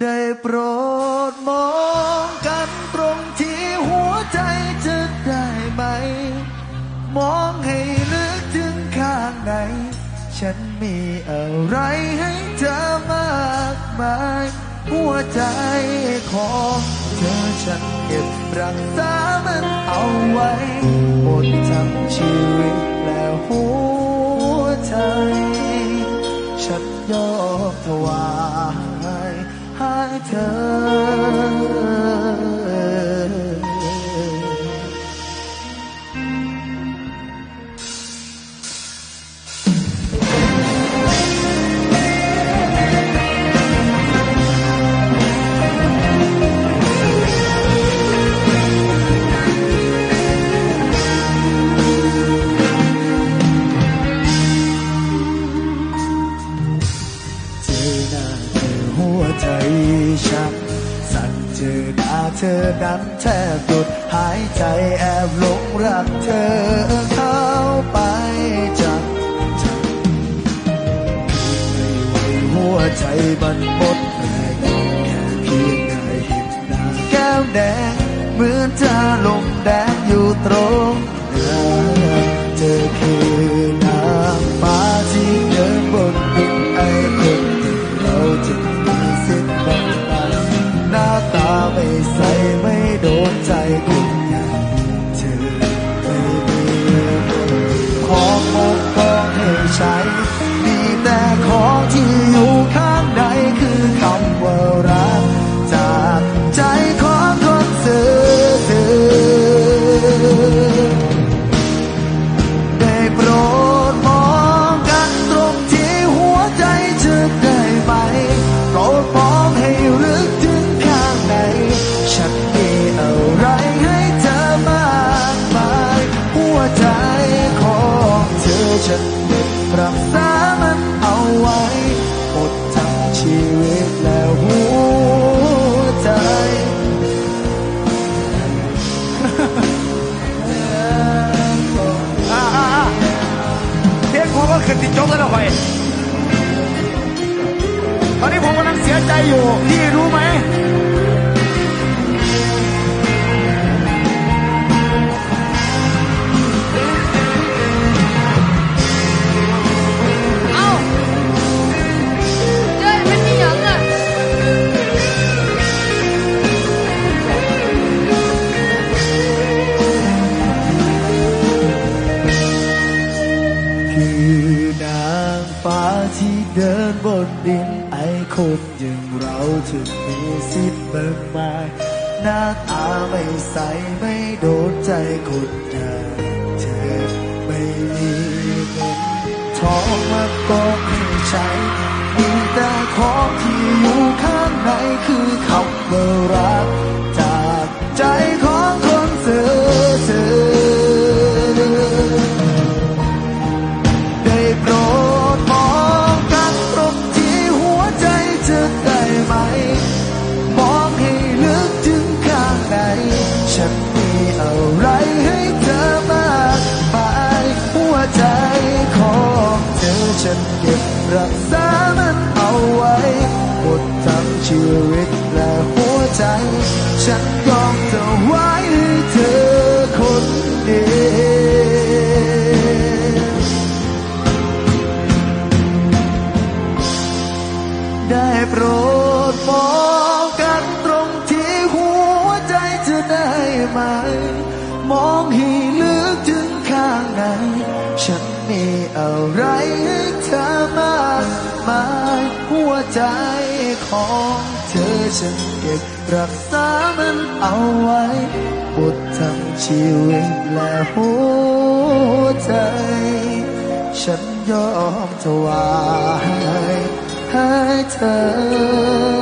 ได้โปรดมองกันตรงที่หัวใจจะได้ไหม มองให้ลึกถึงข้างใน ฉันมีอะไรให้เธอมากมาย หัวใจของเธอฉันเก็บรักษามันเอาไว้หมดทั้งชีวิตและหัวใจ ฉันยอมถวาย ให้ เธอนั้นแทบหยุดหายใจแอบหลงรักเธอเข้าไปจังจังไม่ไหวหัวใจมันหมดแรงแค่เพียงได้เห็นหน้าแก้วแดง เหมือนจะลงแดงอยู่ตรงหน้า ใส่ไม่โดนใจกู รักษามันเอาไว้หมดทั้งชีวิตแล้วหัวใจเพียงผมก็ขึ้นติดจบแล้วนะคอยตอนนี้ผมกำลังเสียใจอยู่พี่ ที่เดินบนดินไอคนอย่างเราถึงมีสิทธิ์มากมายหน้าตาไม่ใสไม่โดนใจคนอย่างเธอไม่มีเงินทองมาก็ไม่ใช้มีแต่ของที่อยู่ข้างในคือ ฉันยอมจะไว้ให้เธอคนเดียวได้โปรดมองกันตรงที่หัวใจจะได้ไหม มองให้ลึกถึงข้างใน ฉันมีอะไรให้เธอมากมายหัวใจของ ฉันเก็บรักษามันเอาไว้หมดทั้งชีวิตและหัวใจ ฉันยอมถวายให้เธอ